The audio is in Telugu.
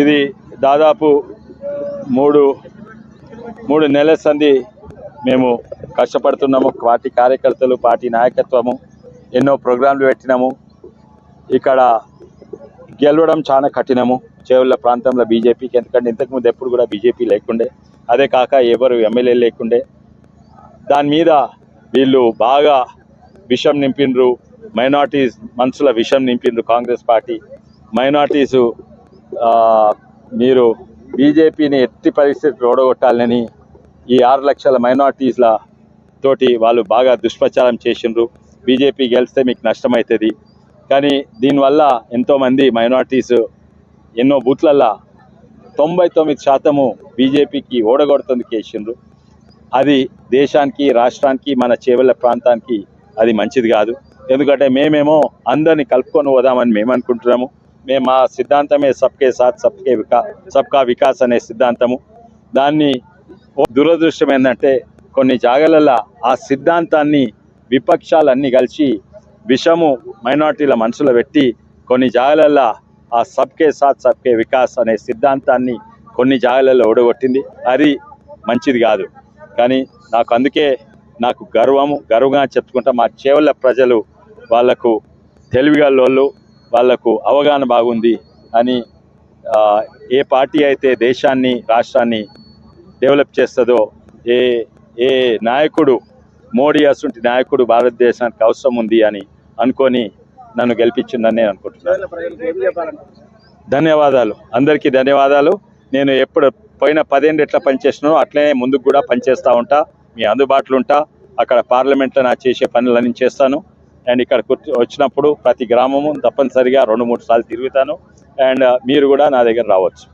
ఇది దాదాపు మూడు మూడు నెలల సంది మేము కష్టపడుతున్నాము. పార్టీ కార్యకర్తలు పార్టీ నాయకత్వము ఎన్నో ప్రోగ్రాంలు పెట్టినాము. ఇక్కడ గెలవడం చాలా కఠినము. చేవుల ప్రాంతంలో బీజేపీకి ఎందుకంటే ఇంతకుముందు ఎప్పుడు కూడా బీజేపీ లేకుండే. అదే కాక ఎవరు ఎమ్మెల్యే లేకుండే. దాని మీద వీళ్ళు బాగా విషం నింపిండ్రు మైనార్టీస్ మనసుల విషం నింపిండ్రు కాంగ్రెస్ పార్టీ. మైనార్టీసు మీరు బీజేపీని ఎట్టి పరిస్థితులు ఓడగొట్టాలని ఈ ఆరు లక్షల మైనార్టీస్ల తోటి వాళ్ళు బాగా దుష్ప్రచారం చేసిండ్రు. బీజేపీ గెలిస్తే మీకు నష్టమవుతుంది కానీ దీనివల్ల ఎంతోమంది మైనార్టీస్ ఎన్నో బూత్లల్లో తొంభై తొమ్మిది శాతము బీజేపీకి ఓడగొడుతుంది కేసిండ్రు అది దేశానికి రాష్ట్రానికి మన చేవల ప్రాంతానికి అది మంచిది కాదు. ఎందుకంటే మేమేమో అందరిని కలుపుకొని పోదామని మేము అనుకుంటున్నాము మేము మా సిద్ధాంతమే సబ్కే సాత్ సబ్కే వికా సబ్కా వికాస్ అనే సిద్ధాంతము. దాన్ని ఓ దురదృష్టం ఏంటంటే కొన్ని జాగాలలో ఆ సిద్ధాంతాన్ని విపక్షాలన్నీ కలిసి విషము మైనార్టీల మనసులో పెట్టి కొన్ని జాగాలలో ఆ సబ్కే సాత్ సబ్కే వికాస్ అనే సిద్ధాంతాన్ని కొన్ని జాగాలలో ఓడగొట్టింది. అది మంచిది కాదు. కానీ నాకు అందుకే నాకు గర్వము గర్వంగా చెప్పుకుంటా మా చేవల ప్రజలు వాళ్ళకు తెలివిగల్లోళ్ళు వాళ్ళకు అవగాహన బాగుంది అని ఏ పార్టీ అయితే దేశాన్ని రాష్ట్రాన్ని డెవలప్ చేస్తుందో ఏ ఏ నాయకుడు మోడీ అసంటి నాయకుడు భారతదేశానికి అవసరం ఉంది అని అనుకొని నన్ను గెలిపించిందని నేను అనుకుంటున్నాను. ధన్యవాదాలు. అందరికీ ధన్యవాదాలు. నేను ఎప్పుడు పోయిన పదేళ్ళు ఎట్లా పనిచేసినానో అట్లనే ముందుకు కూడా పనిచేస్తూ ఉంటా. మీ అందుబాటులో ఉంటా. అక్కడ పార్లమెంట్లో నా చేసే పనులన్నీ చేస్తాను. అండ్ ఇక్కడ వచ్చినప్పుడు ప్రతి గ్రామము తప్పనిసరిగా రెండు మూడు సార్లు తిరుగుతాను. అండ్ uh, మీరు కూడా నా దగ్గర రావచ్చు.